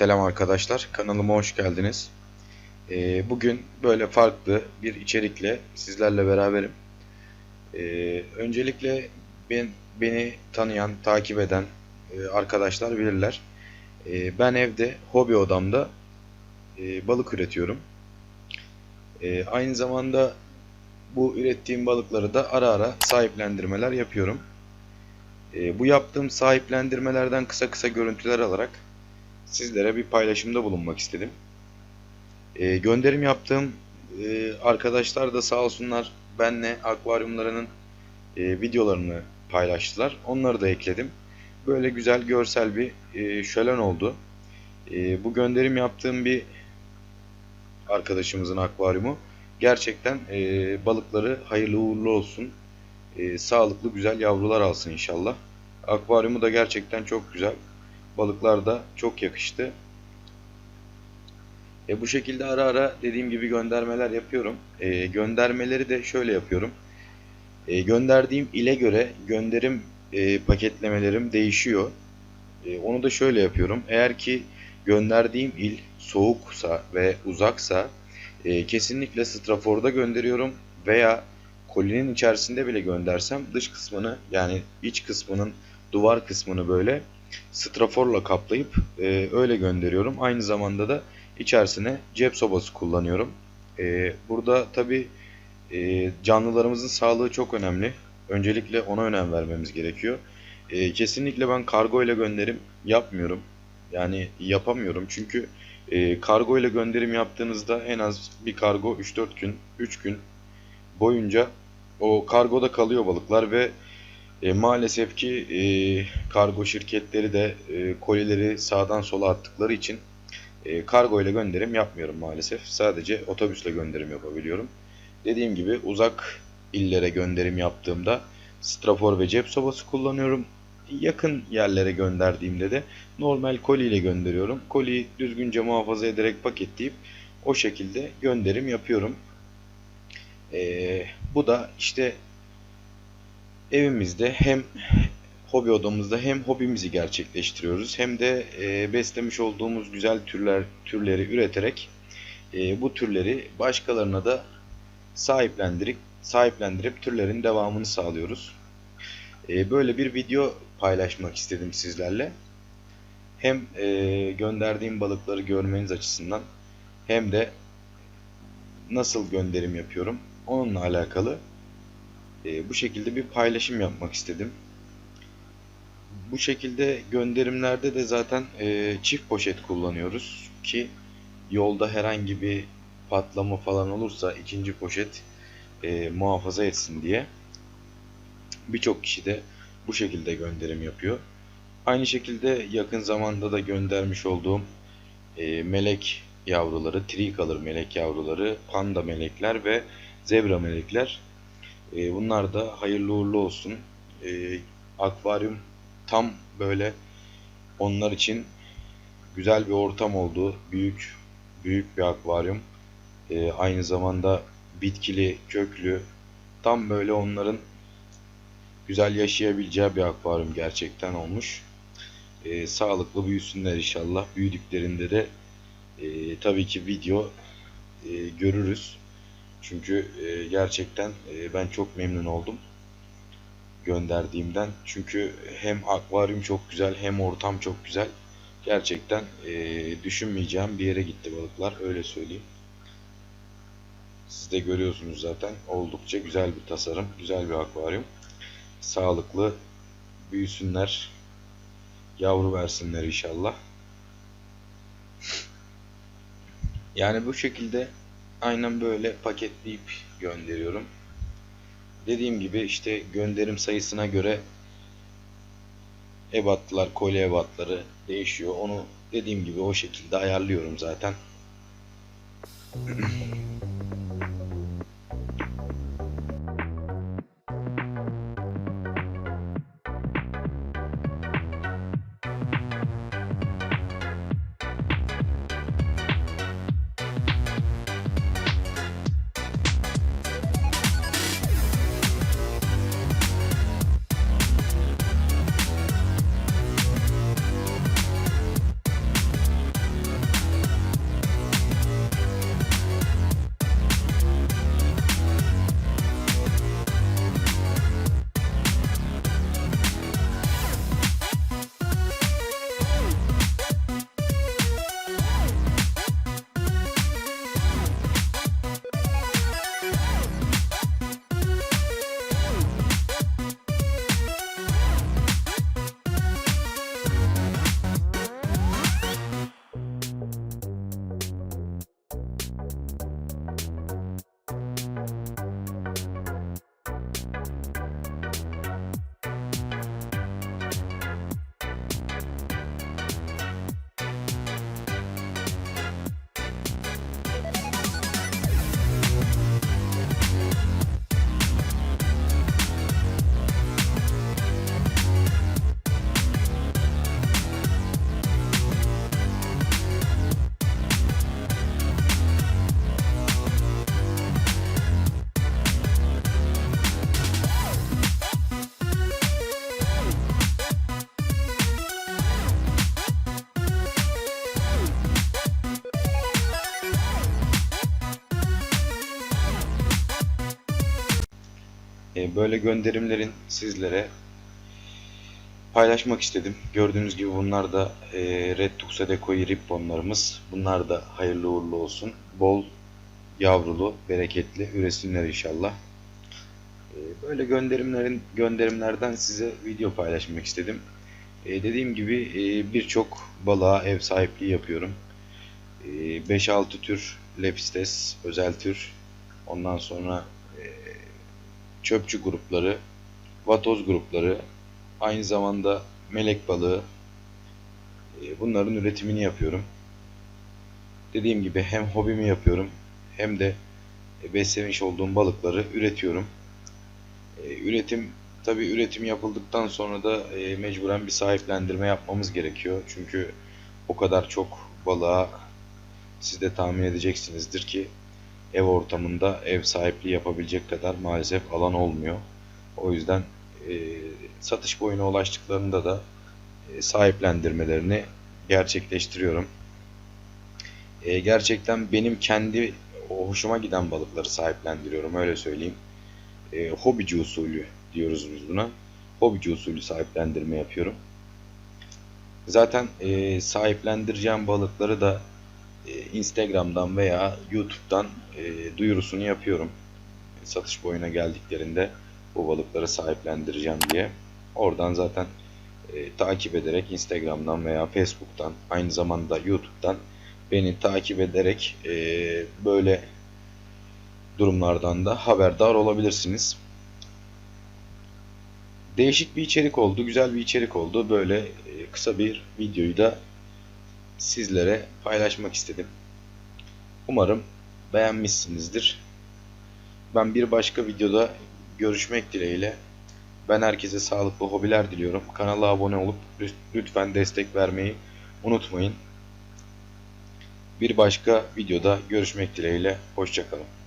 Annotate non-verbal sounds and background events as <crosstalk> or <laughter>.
Selam arkadaşlar, kanalıma hoş geldiniz. Ee, bugün böyle farklı bir içerikle sizlerle beraberim. Ee, öncelikle ben, beni tanıyan, takip eden e, arkadaşlar bilirler. Ee, ben evde, hobi odamda e, balık üretiyorum. Aynı zamanda bu ürettiğim balıkları da ara ara sahiplendirmeler yapıyorum. Bu yaptığım sahiplendirmelerden kısa kısa görüntüler alarak sizlere bir paylaşımda bulunmak istedim. Ee, gönderim yaptığım e, arkadaşlar da sağ olsunlar benle akvaryumlarının e, videolarını paylaştılar. Onları da ekledim. Böyle güzel görsel bir e, şölen oldu. E, bu gönderim yaptığım bir arkadaşımızın akvaryumu gerçekten e, balıkları hayırlı uğurlu olsun. E, sağlıklı güzel yavrular alsın inşallah. Akvaryumu da gerçekten çok güzel. Balıklar da çok yakıştı. E, bu şekilde ara ara dediğim gibi göndermeler yapıyorum. E, göndermeleri de şöyle yapıyorum. E, gönderdiğim ile göre gönderim e, paketlemelerim değişiyor. E, onu da şöyle yapıyorum. Eğer ki gönderdiğim il soğuksa ve uzaksa e, kesinlikle straforda gönderiyorum veya kolinin içerisinde bile göndersem dış kısmını yani iç kısmının duvar kısmını böyle straforla kaplayıp e, öyle gönderiyorum. Aynı zamanda da içerisine cep sobası kullanıyorum. E, burada tabi e, canlılarımızın sağlığı çok önemli. Öncelikle ona önem vermemiz gerekiyor. E, kesinlikle ben kargo ile gönderim yapmıyorum. Yani yapamıyorum çünkü e, kargo ile gönderim yaptığınızda en az bir kargo 3-4 gün, 3 gün boyunca o kargoda kalıyor balıklar ve e, maalesef ki e, kargo şirketleri de e, kolileri sağdan sola attıkları için e, kargo ile gönderim yapmıyorum maalesef. Sadece otobüsle gönderim yapabiliyorum. Dediğim gibi uzak illere gönderim yaptığımda strafor ve cep sobası kullanıyorum. Yakın yerlere gönderdiğimde de normal koli ile gönderiyorum. Koliyi düzgünce muhafaza ederek paketleyip o şekilde gönderim yapıyorum. E, bu da işte evimizde hem hobi odamızda hem hobimizi gerçekleştiriyoruz hem de e, beslemiş olduğumuz güzel türler türleri üreterek e, bu türleri başkalarına da sahiplendirip sahiplendirip türlerin devamını sağlıyoruz. E, böyle bir video paylaşmak istedim sizlerle. Hem e, gönderdiğim balıkları görmeniz açısından hem de nasıl gönderim yapıyorum onunla alakalı e, bu şekilde bir paylaşım yapmak istedim. Bu şekilde gönderimlerde de zaten e, çift poşet kullanıyoruz ki yolda herhangi bir patlama falan olursa ikinci poşet e, muhafaza etsin diye. Birçok kişi de bu şekilde gönderim yapıyor. Aynı şekilde yakın zamanda da göndermiş olduğum e, melek yavruları, tricolor melek yavruları, panda melekler ve zebra melekler e, bunlar da hayırlı uğurlu olsun. E, akvaryum tam böyle onlar için güzel bir ortam oldu. Büyük büyük bir akvaryum. E, aynı zamanda bitkili, köklü. Tam böyle onların güzel yaşayabileceği bir akvaryum gerçekten olmuş. E, sağlıklı büyüsünler inşallah. Büyüdüklerinde de e, tabii ki video e, görürüz. Çünkü e, gerçekten e, ben çok memnun oldum gönderdiğimden. Çünkü hem akvaryum çok güzel hem ortam çok güzel. Gerçekten e, düşünmeyeceğim bir yere gitti balıklar öyle söyleyeyim. Siz de görüyorsunuz zaten oldukça güzel bir tasarım, güzel bir akvaryum. Sağlıklı büyüsünler, yavru versinler inşallah. Yani bu şekilde aynen böyle paketleyip gönderiyorum. Dediğim gibi işte gönderim sayısına göre ebatlar, kolye ebatları değişiyor. Onu dediğim gibi o şekilde ayarlıyorum zaten. <clears throat> böyle gönderimlerin sizlere paylaşmak istedim. Gördüğünüz gibi bunlar da e, Red Tuxa Decoy Ripponlarımız. Bunlar da hayırlı uğurlu olsun. Bol yavrulu, bereketli üresinler inşallah. E, böyle gönderimlerin gönderimlerden size video paylaşmak istedim. E, dediğim gibi e, birçok balığa ev sahipliği yapıyorum. E, 5-6 tür Lepistes özel tür. Ondan sonra çöpçü grupları, vatoz grupları, aynı zamanda melek balığı. E, bunların üretimini yapıyorum. Dediğim gibi hem hobimi yapıyorum hem de e, beslemiş olduğum balıkları üretiyorum. E, üretim tabi üretim yapıldıktan sonra da mecburen bir sahiplendirme yapmamız gerekiyor. Çünkü o kadar çok balığa siz de tahmin edeceksinizdir ki ev ortamında ev sahipliği yapabilecek kadar maalesef alan olmuyor. O yüzden e, satış boyuna ulaştıklarında da e, sahiplendirmelerini gerçekleştiriyorum. E, gerçekten benim kendi hoşuma giden balıkları sahiplendiriyorum öyle söyleyeyim. E, hobici usulü diyoruz biz buna. Hobici usulü sahiplendirme yapıyorum. Zaten e, sahiplendireceğim balıkları da Instagram'dan veya YouTube'dan e, duyurusunu yapıyorum. Satış boyuna geldiklerinde bu balıkları sahiplendireceğim diye. Oradan zaten e, takip ederek Instagram'dan veya Facebook'tan aynı zamanda YouTube'dan beni takip ederek e, böyle durumlardan da haberdar olabilirsiniz. Değişik bir içerik oldu, güzel bir içerik oldu. Böyle e, kısa bir videoyu da sizlere paylaşmak istedim. Umarım beğenmişsinizdir. Ben bir başka videoda görüşmek dileğiyle. Ben herkese sağlıklı hobiler diliyorum. Kanala abone olup lütfen destek vermeyi unutmayın. Bir başka videoda görüşmek dileğiyle. Hoşçakalın.